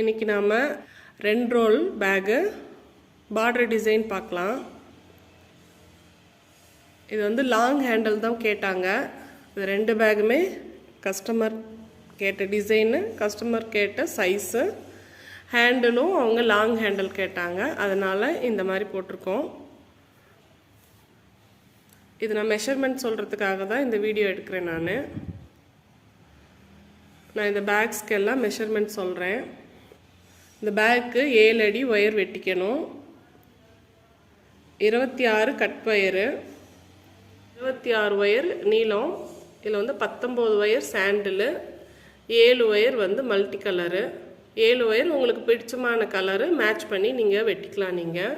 இன்றைக்கி நாம் ரெண்டு ரோல் பேகு பார்டர் டிசைன் பார்க்கலாம். இது வந்து லாங் ஹேண்டில் தான் கேட்டாங்க. இது ரெண்டு பேகுமே கஸ்டமர் கேட்ட டிசைனு கஸ்டமர் கேட்ட சைஸு ஹேண்டிலும் அவங்க லாங் ஹேண்டில் கேட்டாங்க. அதனால் இந்த மாதிரி போட்டிருக்கோம். இது நான் மெஷர்மெண்ட் சொல்கிறதுக்காக தான் இந்த வீடியோ எடுக்கிறேன் நான். நான் இந்த பேக்ஸ்க்கு எல்லாம் மெஷர்மெண்ட் சொல்கிறேன் இந்த பேக்கு ஏழு அடி ஒயர் வெட்டிக்கணும். இருபத்தி ஆறு கட் ஒயரு. இருபத்தி ஆறு ஒயர் நீளம். இதில் வந்து பத்தொம்போது ஒயர் சாண்டிலு. ஏழு ஒயர் வந்து மல்டி கலரு. ஏழு ஒயர் உங்களுக்கு பிடிச்சமான கலரு மேட்ச் பண்ணி நீங்கள் வெட்டிக்கலாம் நீங்கள்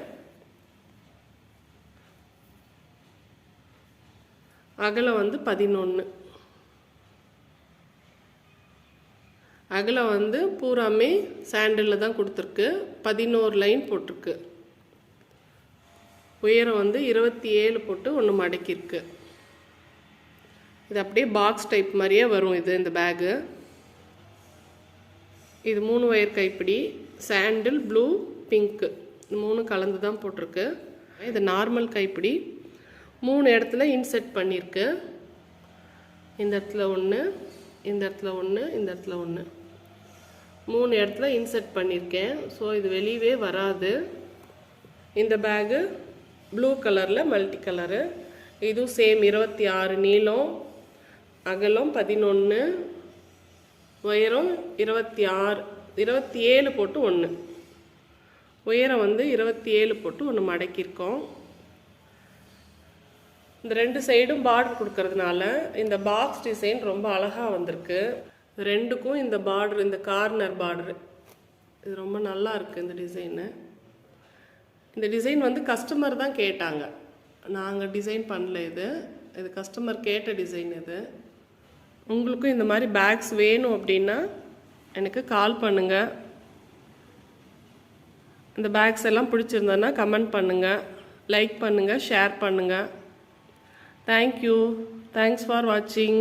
அகலம் வந்து பதினொன்று அகலம் வந்து பூராமே சாண்டலில் தான் கொடுத்துருக்கு. பதினோரு லைன் போட்டிருக்கு. உயரம் வந்து இருபத்தி ஏழு போட்டு ஒன்று மடக்கியிருக்கு. இது அப்படியே பாக்ஸ் டைப் மாதிரியே வரும் இது இந்த பேகு இது மூணு ஒயர் கைப்பிடி சாண்டில் ப்ளூ பிங்க்கு மூணு கலந்து தான் போட்டிருக்கு. இது நார்மல் கைப்பிடி. மூணு இடத்துல இன்செர்ட் பண்ணியிருக்கு. இந்த இடத்துல ஒன்று இந்த இடத்துல ஒன்று இந்த இடத்துல ஒன்று மூணு இடத்துல இன்சர்ட் பண்ணியிருக்கேன் ஸோ இது வெளியவே வராது. இந்த பேகு ப்ளூ கலரில் மல்டி கலரு இதுவும் சேம் இருபத்தி ஆறு நீளம் அகலம் பதினொன்று உயரம் இருபத்தி ஆறு இருபத்தி ஏழு போட்டு ஒன்று உயரம் வந்து இருபத்தி ஏழு போட்டு ஒன்று மடக்கியிருக்கோம். இந்த ரெண்டு சைடும் பார்டர் கொடுக்கறதுனால இந்த பாக்ஸ் டிசைன் ரொம்ப அழகாக வந்திருக்கு. ரெண்டுக்கும் இந்த பார்டர் இந்த கார்னர் பார்டரு இது ரொம்ப நல்லா இருக்குது இந்த டிசைனு இந்த டிசைன் வந்து கஸ்டமர் தான் கேட்டாங்க. நாங்கள் டிசைன் பண்ணல இது. இது கஸ்டமர் கேட்ட டிசைன் இது. உங்களுக்கும் இந்த மாதிரி பேக்ஸ் வேணும் அப்படின்னா எனக்கு கால் பண்ணுங்கள் இந்த பேக்ஸ் எல்லாம் பிடிச்சிருந்ததுன்னா கமெண்ட் பண்ணுங்கள் லைக் பண்ணுங்கள் ஷேர் பண்ணுங்கள் தேங்க்யூ தேங்க்ஸ் ஃபார் வாட்சிங்